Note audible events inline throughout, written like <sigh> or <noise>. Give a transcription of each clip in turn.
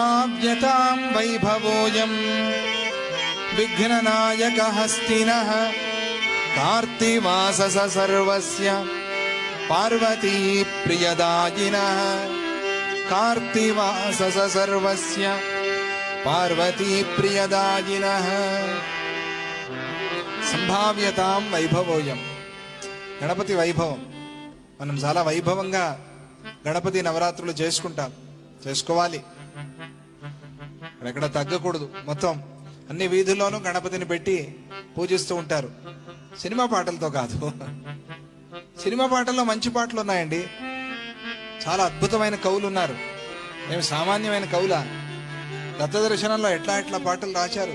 सम्भाव्यतां वैभवोऽयम् विघ्ननायकहस्तिनः कार्तिवासस सर्वस्य पार्वती प्रियदायिनः कार्तिवासस सर्वस्य पार्वती प्रियदायिनः సంభావ్యతాం వైభవోయం గణపతి వైభవం మనం చాలా వైభవంగా గణపతి నవరాత్రులు చేసుకుంటాం చేసుకోవాలి ఎక్కడ తగ్గకూడదు. మొత్తం అన్ని వీధుల్లోనూ గణపతిని పెట్టి పూజిస్తూ ఉంటారు. సినిమా పాటలతో కాదు. సినిమా పాటల్లో మంచి పాటలు ఉన్నాయండి. చాలా అద్భుతమైన కవులు ఉన్నారు. మేము సామాన్యమైన కవుల. దత్తదర్శనంలో ఎట్లా ఎట్లా పాటలు రాశారు?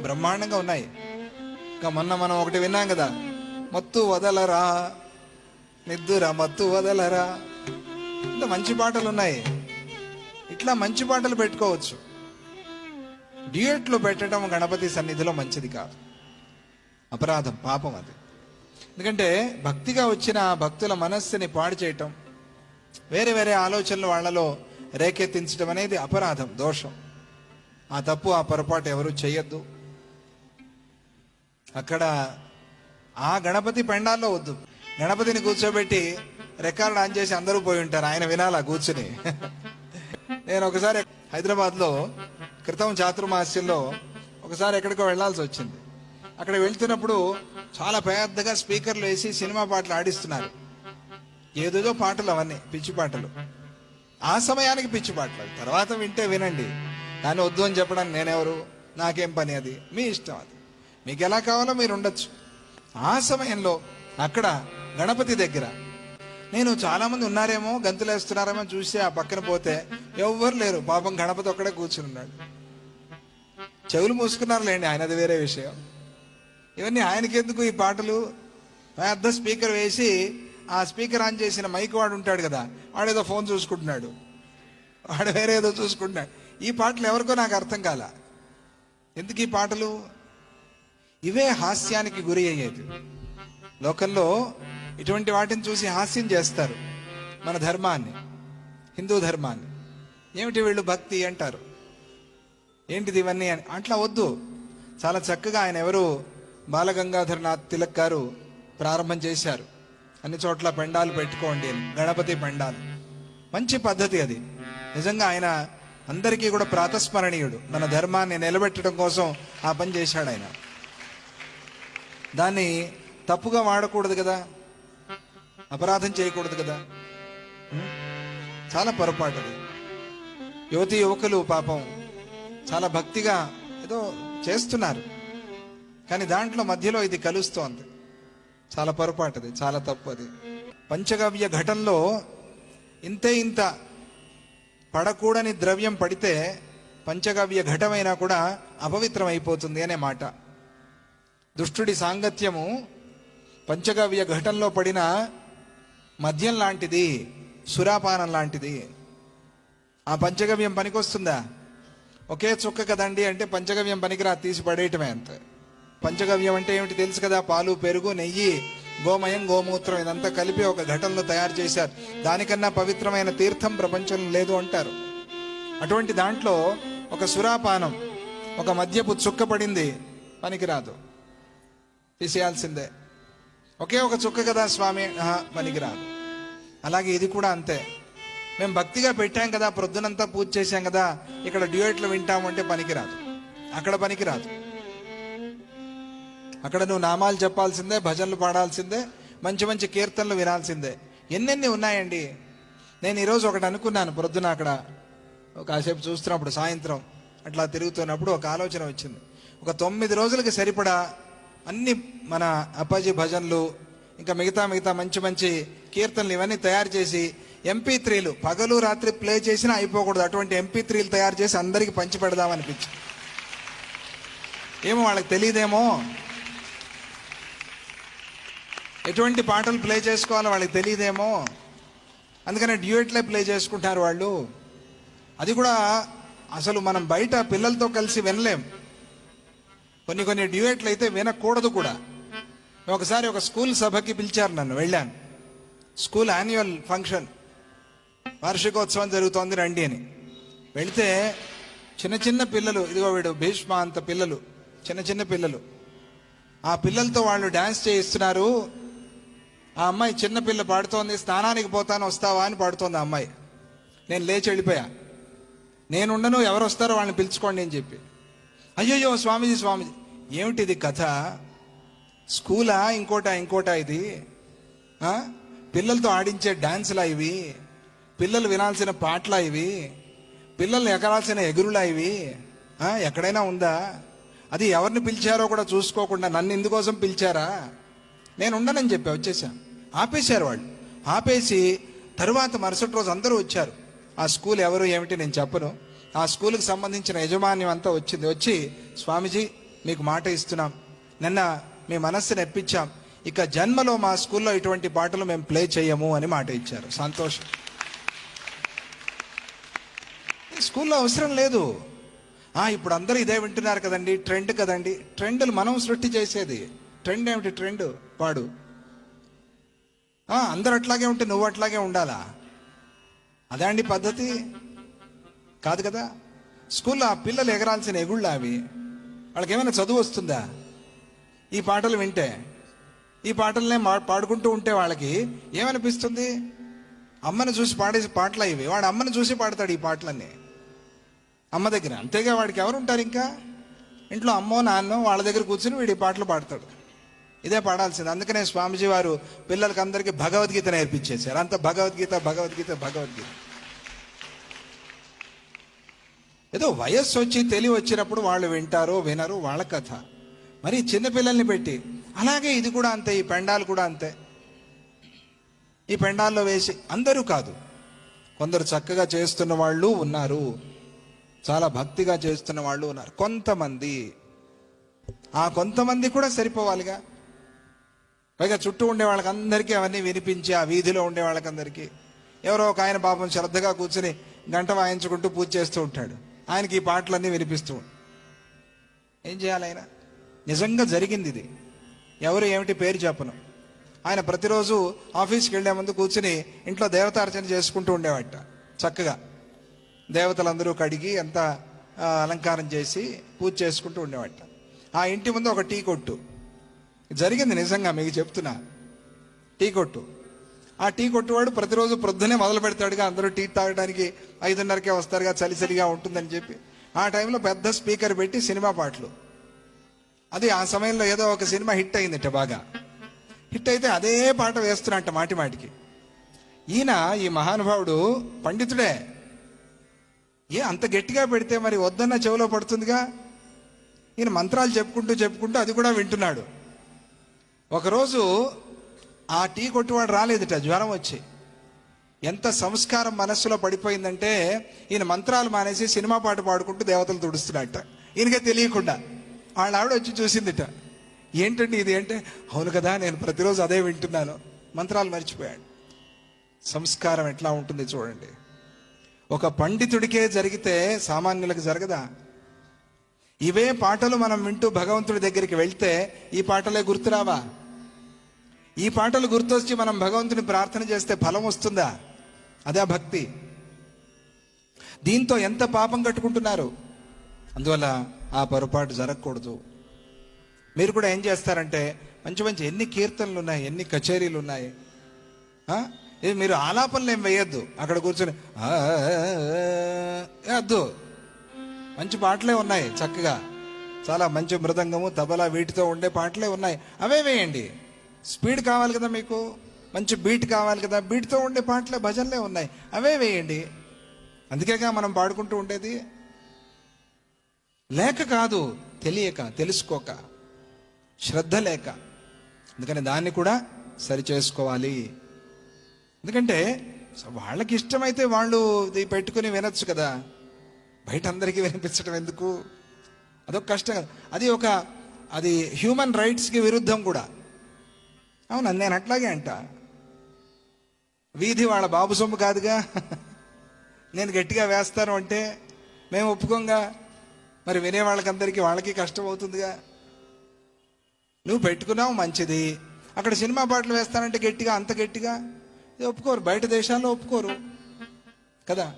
బ్రహ్మాండంగా ఉన్నాయి. ఇంకా మొన్న మనం ఒకటి విన్నాం కదా. మత్తు వదలరా నిద్దురా మత్తు వదలరా. ఇంత మంచి పాటలు ఉన్నాయి. ఇట్లా మంచి పాటలు పెట్టుకోవచ్చు. డ్యూయట్లు పెట్టడం గణపతి సన్నిధిలో మంచిది కాదు. అపరాధం పాపం అది. ఎందుకంటే భక్తిగా వచ్చిన భక్తుల మనస్సుని పాడు చేయటం వేరే వేరే ఆలోచనలు వాళ్ళలో రేకెత్తించడం అనేది అపరాధం దోషం. ఆ తప్పు ఆ పొరపాటు ఎవరు చేయొద్దు అక్కడ ఆ గణపతి పెండాల్లో వద్దు. గణపతిని కూర్చోబెట్టి రికార్డ్ ఆన్ చేసి అందరూ పోయి ఉంటారు. ఆయన వినాలా కూర్చుని? నేను ఒకసారి హైదరాబాద్లో క్రితం చాతుర్మాస్యంలో ఒకసారి ఎక్కడికో వెళ్ళాల్సి వచ్చింది. అక్కడ వెళ్తున్నప్పుడు చాలా పెద్దగా స్పీకర్లు వేసి సినిమా పాటలు ఆడిస్తున్నారు. ఏదేదో పాటలు అవన్నీ పిచ్చి పాటలు. ఆ సమయానికి పిచ్చి పాటలు. తర్వాత వింటే వినండి. కానీ వద్దు అని చెప్పడానికి నేనెవరు? నాకేం పని అది? మీ ఇష్టం అది. మీకు ఎలా కావాలో మీరు ఉండొచ్చు. ఆ సమయంలో అక్కడ గణపతి దగ్గర నేను చాలా మంది ఉన్నారేమో గంతులు వేస్తున్నారేమో చూసి ఆ పక్కన పోతే ఎవ్వరు లేరు. పాపం గణపతి ఒక్కడే కూర్చుని ఉన్నాడు. చెవులు మూసుకున్నారు లేండి ఆయనది వేరే విషయం. ఇవన్నీ ఆయనకెందుకు ఈ పాటలు? పెద్ద స్పీకర్ వేసి ఆ స్పీకర్ ఆన్ చేసిన మైక్ వాడు ఉంటాడు కదా వాడేదో ఫోన్ చూసుకుంటున్నాడు. వాడు వేరే ఏదో చూసుకుంటున్నాడు. ఈ పాటలు ఎవరికో నాకు అర్థం కాల. ఎందుకు ఈ పాటలు? ఇవే హాస్యానికి గురి అయ్యేది. లోకల్లో ఇటువంటి వాటిని చూసి హాస్యం చేస్తారు మన ధర్మాన్ని హిందూ ధర్మాన్ని. ఏమిటి వీళ్ళు భక్తి అంటారు? ఏంటిది ఇవన్నీ అని? అట్లా వద్దు. చాలా చక్కగా ఆయన ఎవరు? బాలగంగాధరనాథ్ తిలక్ గారు ప్రారంభం చేశారు. అన్ని చోట్ల పెండాలు పెట్టుకోండి గణపతి పెండాలు. మంచి పద్ధతి అది. నిజంగా ఆయన అందరికీ కూడా ప్రాతస్మరణీయుడు. మన ధర్మాన్ని నిలబెట్టడం కోసం ఆ పని చేశాడు ఆయన. దాన్ని తప్పుగా వాడకూడదు కదా? అపరాధం చేయకూడదు కదా? చాలా పొరపాటు అది. యువతి యువకులు పాపం చాలా భక్తిగా ఏదో చేస్తున్నారు. కానీ దాంట్లో మధ్యలో ఇది కలుస్తోంది. చాలా పొరపాటు అది చాలా తప్పు అది. పంచగవ్య ఘటంలో ఇంతే ఇంత పడకూడని ద్రవ్యం పడితే పంచగవ్య ఘటమైనా కూడా అపవిత్రం అయిపోతుంది అనే మాట. దుష్టుడి సాంగత్యము పంచగవ్య ఘటంలో పడిన మద్యం లాంటిది సురాపానం లాంటిది. ఆ పంచగవ్యం పనికొస్తుందా? ఒకే చుక్క కదండి అంటే పంచగవ్యం పనికిరా తీసి పడేయటమే అంత. పంచగవ్యం అంటే ఏమిటి తెలుసు కదా? పాలు పెరుగు నెయ్యి గోమయం గోమూత్రం ఇదంతా కలిపి ఒక ఘటనలో తయారు చేశారు. దానికన్నా పవిత్రమైన తీర్థం ప్రపంచంలో లేదు అంటారు. అటువంటి దాంట్లో ఒక సురాపానం ఒక మద్యపు చుక్క పడింది పనికిరాదు. తీసేయాల్సిందే. ఒకే ఒక చుక్క కదా స్వామి? పనికిరాదు అలాగే ఇది కూడా అంతే. మేము భక్తిగా పెట్టాం కదా ప్రొద్దునంతా పూజ చేశాం కదా ఇక్కడ డ్యూయట్లు వింటాము అంటే పనికిరాదు. అక్కడ పనికిరాదు. అక్కడ నువ్వు నామాలు చెప్పాల్సిందే భజనలు పాడాల్సిందే మంచి మంచి కీర్తనలు వినాల్సిందే. ఎన్నెన్ని ఉన్నాయండి? నేను ఈరోజు ఒకటి అనుకున్నాను ప్రొద్దున అక్కడ. కాసేపు చూస్తున్నప్పుడు సాయంత్రం అట్లా తిరుగుతున్నప్పుడు ఒక ఆలోచన వచ్చింది. ఒక తొమ్మిది రోజులకి సరిపడా అన్ని మన అప్పాజీ భజనలు ఇంకా మిగతా మిగతా మంచి మంచి కీర్తనలు ఇవన్నీ తయారు చేసి ఎంపీ త్రీలు పగలు రాత్రి ప్లే చేసినా అయిపోకూడదు. అటువంటి ఎంపీ త్రీలు తయారు చేసి అందరికీ పంచి పెడదామనిపించి ఏమో వాళ్ళకి తెలియదేమో ఎటువంటి పాటలు ప్లే చేసుకోవాలో వాళ్ళకి తెలియదేమో అందుకనే డ్యూయట్లే ప్లే చేసుకుంటారు వాళ్ళు. అది కూడా అసలు మనం బయట పిల్లలతో కలిసి వినలేం. కొన్ని కొన్ని డ్యూయట్లు అయితే వినకూడదు కూడా. ఒకసారి ఒక స్కూల్ సభకి పిలిచారు నన్ను వెళ్ళాను. స్కూల్ యాన్యువల్ ఫంక్షన్ వార్షికోత్సవం జరుగుతోంది రండి అని. వెళితే చిన్న చిన్న పిల్లలు ఇదిగో వీడు భీష్మ అంత పిల్లలు చిన్న చిన్న పిల్లలు. ఆ పిల్లలతో వాళ్ళు డ్యాన్స్ చేయిస్తున్నారు. ఆ అమ్మాయి చిన్న పిల్ల పాడుతోంది స్నానానికి పోతాను వస్తావా? అని పాడుతోంది ఆ అమ్మాయి. నేను లేచి వెళ్ళిపోయా. నేనుండను ఎవరు వస్తారో వాళ్ళని పిలుచుకోండి అని చెప్పి. అయ్యయ్యో స్వామీజీ స్వామీజీ. ఏమిటి ఇది కథ? స్కూలా? ఇంకోటా? ఇంకోటా ఇది? పిల్లలతో ఆడించే డాన్సులా ఇవి? పిల్లలు వినాల్సిన పాటలా ఇవి? పిల్లలు ఎగరాల్సిన ఎగురులా ఇవి? ఎక్కడైనా ఉందా? అది ఎవరిని పిలిచారో కూడా చూసుకోకుండా నన్ను ఇందుకోసం పిలిచారా? నేను ఉండనని చెప్పా వచ్చేసాను ఆపేశారు వాళ్ళు. ఆపేసి తరువాత మరుసటి రోజు అందరూ వచ్చారు. ఆ స్కూల్ ఎవరు ఏమిటి నేను చెప్పను. ఆ స్కూల్కి సంబంధించిన యజమాన్యం అంతా వచ్చింది. వచ్చి స్వామీజీ మీకు మాట ఇస్తున్నాం. నిన్న మీ మనస్సును ఎప్పించాం ఇక జన్మలో మా స్కూల్లో ఇటువంటి పాటలు మేము ప్లే చేయము అని మాట ఇచ్చారు. సంతోషం. స్కూల్లో అవసరం లేదు. ఆ ఇప్పుడు అందరూ ఇదే వింటున్నారు కదండి. ట్రెండ్ కదండి. ట్రెండ్లు మనం సృష్టి చేసేది. ట్రెండ్ ఏమిటి? ట్రెండ్ పాడు. అందరు అట్లాగే ఉంటే నువ్వు అట్లాగే ఉండాలా? అదే అండి పద్ధతి? కాదు కదా? స్కూల్లో ఆ పిల్లలు ఎగరాల్సిన ఎగుళ్ళ అవి. వాళ్ళకి ఏమైనా చదువు వస్తుందా? ఈ పాటలు వింటే ఈ పాటలనే మా- పాడుకుంటూ ఉంటే వాళ్ళకి ఏమనిపిస్తుంది? అమ్మను చూసి పాడేసి పాటలు ఇవి వాడు అమ్మను చూసి పాడతాడు ఈ పాటలన్నీ. అమ్మ దగ్గర. అంతేగా వాడికి ఎవరు ఉంటారు ఇంకా? ఇంట్లో అమ్మో నాన్నో వాళ్ళ దగ్గర కూర్చుని వీడి పాటలు పాడతాడు. ఇదే పాడాల్సింది. అందుకనే స్వామీజీ వారు పిల్లలకి అందరికీ భగవద్గీత నేర్పించేశారు. అంత భగవద్గీత భగవద్గీత భగవద్గీత. ఏదో వయస్సు వచ్చి తెలివి వచ్చినప్పుడు వాళ్ళు వింటారు వినరు వాళ్ళ కథ. మరి చిన్నపిల్లల్ని పెట్టి అలాగే ఇది కూడా అంతే ఈ పెండాలు కూడా అంతే. ఈ పెండాల్లో వేసి అందరూ కాదు. కొందరు చక్కగా చేస్తున్న వాళ్ళు ఉన్నారు. చాలా భక్తిగా చేస్తున్న వాళ్ళు ఉన్నారు. కొంతమంది. ఆ కొంతమంది కూడా సరిపోవాలిగా. పైగా చుట్టూ ఉండే వాళ్ళకందరికీ అవన్నీ వినిపించి ఆ వీధిలో ఉండే వాళ్ళకందరికీ. ఎవరో ఒక ఆయన పాపం శ్రద్ధగా కూర్చుని గంట వాయించుకుంటూ పూజ చేస్తూ ఉంటాడు. ఆయనకి ఈ పాటలన్నీ వినిపిస్తూ ఏం చేయాలి ఆయన? నిజంగా జరిగింది ఇది. ఎవరు ఏమిటి పేరు చెప్పను. ఆయన ప్రతిరోజు ఆఫీస్కి వెళ్ళే ముందు కూర్చుని ఇంట్లో దేవతార్చన చేసుకుంటూ ఉండేవాట. చక్కగా దేవతలందరూ కడిగి అంత అలంకారం చేసి పూజ చేసుకుంటూ ఉండేవాట. ఆ ఇంటి ముందు ఒక టీ కొట్టు. జరిగింది నిజంగా మీకు చెప్తున్నా. టీ కొట్టు. ఆ టీ కొట్టువాడు ప్రతిరోజు ప్రొద్దునే మొదలు పెడతాడుగా. అందరూ టీ తాగడానికి ఐదున్నరకే వస్తారుగా చలి చలిగా ఉంటుందని చెప్పి. ఆ టైంలో పెద్ద స్పీకర్ పెట్టి సినిమా పాటలు. అది ఆ సమయంలో ఏదో ఒక సినిమా హిట్ అయిందట బాగా. హిట్ అయితే అదే పాట వేస్తున్నట్ట మాటి మాటికి. ఈయన ఈ మహానుభావుడు పండితుడే. ఏ అంత గట్టిగా పెడితే మరి వద్దన్న చెవిలో పడుతుందిగా? ఈయన మంత్రాలు చెప్పుకుంటూ చెప్పుకుంటూ అది కూడా వింటున్నాడు. ఒకరోజు ఆ టీ కొట్టువాడు రాలేదుట జ్వరం వచ్చి. ఎంత సంస్కారం మనస్సులో పడిపోయిందంటే ఈయన మంత్రాలు మానేసి సినిమా పాట పాడుకుంటూ దేవతలు తుడుస్తున్నట్ట ఈయనకే తెలియకుండా. వాళ్ళ ఆవిడ వచ్చి చూసిందిట. ఏంటండి ఇది అంటే అవును కదా నేను ప్రతిరోజు అదే వింటున్నాను. మంత్రాలు మర్చిపోయాడు. సంస్కారం ఎట్లా ఉంటుంది చూడండి. ఒక పండితుడికే జరిగితే సామాన్యులకు జరగదా? ఇవే పాటలు మనం వింటూ భగవంతుడి దగ్గరికి వెళ్తే ఈ పాటలే గుర్తురావా? ఈ పాటలు గుర్తొచ్చి మనం భగవంతుని ప్రార్థన చేస్తే ఫలం వస్తుందా? అదే భక్తి. దీంతో ఎంత పాపం కట్టుకుంటున్నారు? అందువల్ల ఆ పొరపాటు జరగకూడదు. మీరు కూడా ఏం చేస్తారంటే మంచి మంచి ఎన్ని కీర్తనలు ఉన్నాయి ఎన్ని కచేరీలు ఉన్నాయి ఇది మీరు ఆలాపనలు ఏం వేయద్దు. అక్కడ కూర్చొని వద్దు. మంచి పాటలే ఉన్నాయి చక్కగా. చాలా మంచి మృదంగము తబలా వీటితో ఉండే పాటలే ఉన్నాయి. అవే వేయండి. స్పీడ్ కావాలి కదా మీకు? మంచి బీట్ కావాలి కదా? బీట్తో ఉండే పాటలే భజనలే ఉన్నాయి. అవే వేయండి. అందుకేగా మనం పాడుకుంటూ ఉండేది? లేక కాదు తెలియక తెలుసుకోక. శ్రద్ధ లేక. అందుకని దాన్ని కూడా సరి చేసుకోవాలి. ఎందుకంటే వాళ్ళకి ఇష్టమైతే వాళ్ళు ఇది పెట్టుకుని వినొచ్చు కదా. బయట అందరికీ వినిపించడం ఎందుకు? అదొక కష్టం. కదా అది ఒక అది హ్యూమన్ రైట్స్కి విరుద్ధం కూడా. అవును నేను అట్లాగే అంట. వీధి వాళ్ళ బాబు సొమ్ము కాదుగా. నేను గట్టిగా వేస్తాను అంటే మేము ఒప్పుకోంగా. మరి వినే వాళ్ళకందరికీ వాళ్ళకి కష్టం అవుతుందిగా. నువ్వు పెట్టుకున్నావు మంచిది. అక్కడ సినిమా పాటలు వేస్తానంటే గట్టిగా అంత గట్టిగా. ఇది ఒప్పుకోరు బయట దేశాల్లో ఒప్పుకోరు. కదా?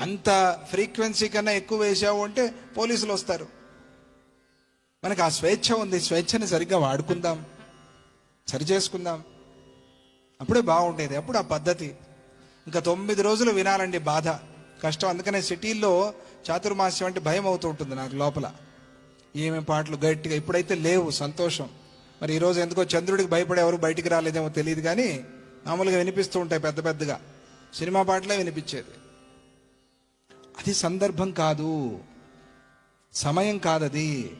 అంత ఫ్రీక్వెన్సీ కన్నా ఎక్కువ వేసావు అంటే పోలీసులు వస్తారు. మనకు ఆ స్వేచ్ఛ ఉంది స్వేచ్ఛని సరిగ్గా వాడుకుందాం. సరి చేసుకుందాం అప్పుడే బాగుండేది. అప్పుడు ఆ పద్ధతి. ఇంకా తొమ్మిది రోజులు వినాలండి బాధ. కష్టం. అందుకనే సిటీల్లో చాతుర్మాస్యం అంటే భయం అవుతూ ఉంటుంది నాకు లోపల. ఏమేమి పాటలు గట్టిగా ఇప్పుడైతే లేవు సంతోషం. మరి ఈరోజు ఎందుకో చంద్రుడికి భయపడే ఎవరు బయటికి రాలేదేమో తెలియదు కానీ మామూలుగా వినిపిస్తూ ఉంటాయి పెద్ద పెద్దగా. సినిమా పాటలే వినిపించేది. అది సందర్భం కాదు. సమయం కాదది.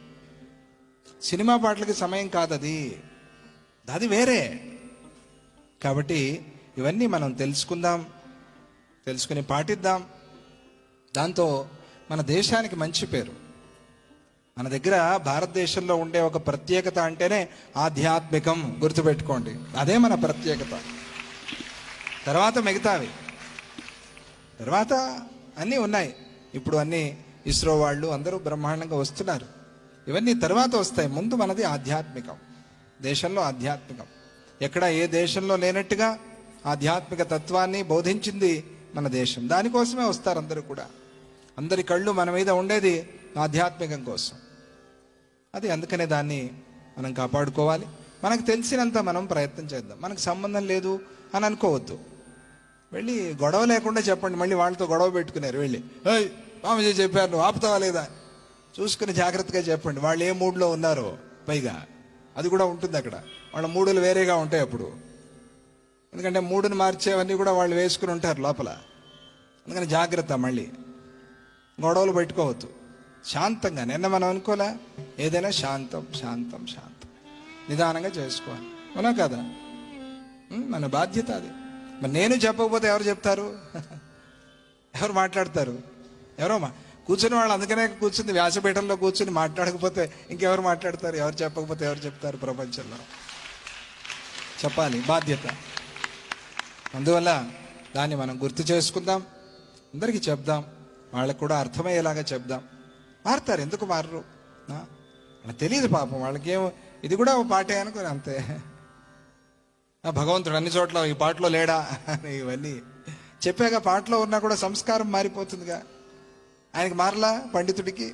సినిమా పాటలకి సమయం కాదది. అది వేరే. కాబట్టి ఇవన్నీ మనం తెలుసుకుందాం తెలుసుకుని పాటిద్దాం. దాంతో మన దేశానికి మంచి పేరు. మన దగ్గర భారతదేశంలో ఉండే ఒక ప్రత్యేకత అంటేనే ఆధ్యాత్మికం గుర్తుపెట్టుకోండి. అదే మన ప్రత్యేకత. తర్వాత మిగతావి. తర్వాత అన్నీ ఉన్నాయి. ఇప్పుడు అన్నీ ఇస్రో వాళ్ళు అందరూ బ్రహ్మాండంగా వస్తున్నారు. ఇవన్నీ తర్వాత వస్తాయి. ముందు మనది ఆధ్యాత్మికం. దేశంలో ఆధ్యాత్మికం. ఎక్కడ ఏ దేశంలో లేనట్టుగా ఆధ్యాత్మిక తత్వాన్ని బోధించింది మన దేశం. దానికోసమే వస్తారు అందరూ కూడా. అందరి కళ్ళు మన మీద ఉండేది ఆధ్యాత్మికం కోసం. అది అందుకనే దాన్ని మనం కాపాడుకోవాలి. మనకు తెలిసినంత మనం ప్రయత్నం చేద్దాం. మనకు సంబంధం లేదు అని అనుకోవద్దు. వెళ్ళి గొడవ లేకుండా చెప్పండి. మళ్ళీ వాళ్ళతో గొడవ పెట్టుకున్నారు వెళ్ళి. "ఏయ్, చెప్పారు నువ్వు ఆపుతావా లేదా? చూసుకుని జాగ్రత్తగా చెప్పండి. వాళ్ళు ఏ మూడ్లో ఉన్నారో. పైగా అది కూడా ఉంటుంది అక్కడ. వాళ్ళ మూడులు వేరేగా ఉంటాయి అప్పుడు. ఎందుకంటే మూడుని మార్చేవన్నీ కూడా వాళ్ళు వేసుకుని ఉంటారు లోపల. అందుకని జాగ్రత్త మళ్ళీ. గొడవలు పెట్టుకోవద్దు. శాంతంగా. నిన్న మనం అనుకోలే? ఏదైనా శాంతం శాంతం శాంతం. నిదానంగా చేసుకోవాలి. అవునా కదా? మన బాధ్యత అది. మరి నేను చెప్పకపోతే ఎవరు చెప్తారు? <laughs> ఎవరు మాట్లాడతారు? ఎవరో మా కూర్చుని వాళ్ళు అందుకనే కూర్చుంది వ్యాసపీఠంలో కూర్చుని మాట్లాడకపోతే ఇంకెవరు మాట్లాడతారు? ఎవరు చెప్పకపోతే ఎవరు చెప్తారు ప్రపంచంలో? చెప్పాలి. బాధ్యత. అందువల్ల దాన్ని మనం గుర్తు చేసుకుందాం. అందరికీ చెప్దాం. వాళ్ళకు కూడా అర్థమయ్యేలాగా చెప్దాం. మారుతారు. ఎందుకు మారరు? వాళ్ళకి తెలియదు పాపం. వాళ్ళకి ఏమో ఇది కూడా ఒక పాటే అనుకోని అంతే. ఆ భగవంతుడు అన్ని చోట్ల ఈ పాటలో లేడా? అని ఇవన్నీ చెప్పాక పాటలో ఉన్నా కూడా సంస్కారం మారిపోతుందిగా. ఆయనకి మారలా? పండితుడికి?